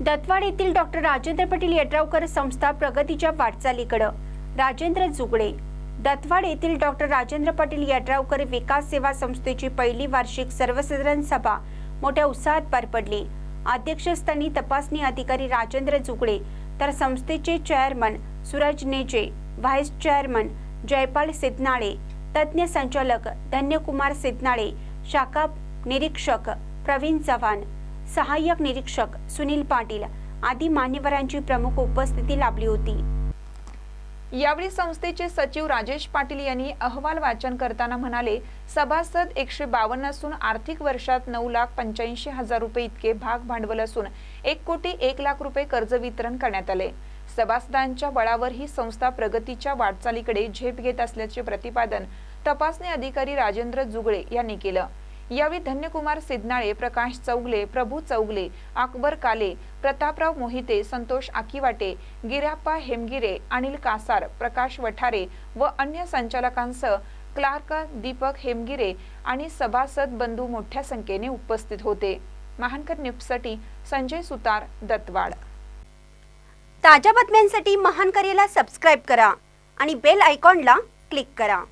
दत्वाड येथील डॉक्टर राजेंद्र पाटील यड्रावकर संस्था प्रगतीच्या वाटचालीकडं राजेंद्र जुगडे. दत्वाड येथील डॉक्टर राजेंद्र पाटील यड्रावकर विकास सेवा संस्थेची पहिली वार्षिक सर्वसाधारण सभा मोठ्या उत्साहात पार पडली. अध्यक्षस्थानी तपासणी अधिकारी राजेंद्र जुगडे तर संस्थेचे chairman Suraj Neje vice chairman Jaypal Siddhanale तज्ज्ञ संचालक धन्यकुमार सिद्धनाळे शाखा निरीक्षक प्रवीण चव्हाण सहाय्यक निरीक्षक सुनील पाटील आदी मान्यवरांची प्रमुख उपस्थिती लाभली होती. यावेळी संस्थेचे सचिव राजेश पाटील यांनी अहवाल वाचन करताना म्हणाले सभासद एकशे बावन्न असून आर्थिक वर्षात नऊ लाख पंच्याऐंशी हजार रुपये इतके भाग भांडवल असून एक कोटी एक लाख रुपये कर्ज वितरण करण्यात आले. सभासदांच्या बळावर ही संस्था प्रगतीच्या वाटचालीकडे झेप घेत असल्याचे प्रतिपादन तपासणी अधिकारी राजेंद्र जुगळे यांनी केलं. यावेळी धन्यकुमार सिद्धनाळे प्रकाश चौगले प्रभू चौगले अकबर काले प्रतापराव मोहिते संतोष आकिवाटे गिराप्पा हेमगिरे अनिल कासार प्रकाश वठारे व अन्य संचालकांसह क्लार्क दीपक हेमगिरे आणि सभासद बंधू मोठ्या संख्येने उपस्थित होते. महानकर न्यूजसाठी संजय सुतार दत्तवाड. ताज्या बातम्यांसाठी महानकरेला सबस्क्राईब करा आणि बेल आयकॉनला क्लिक करा.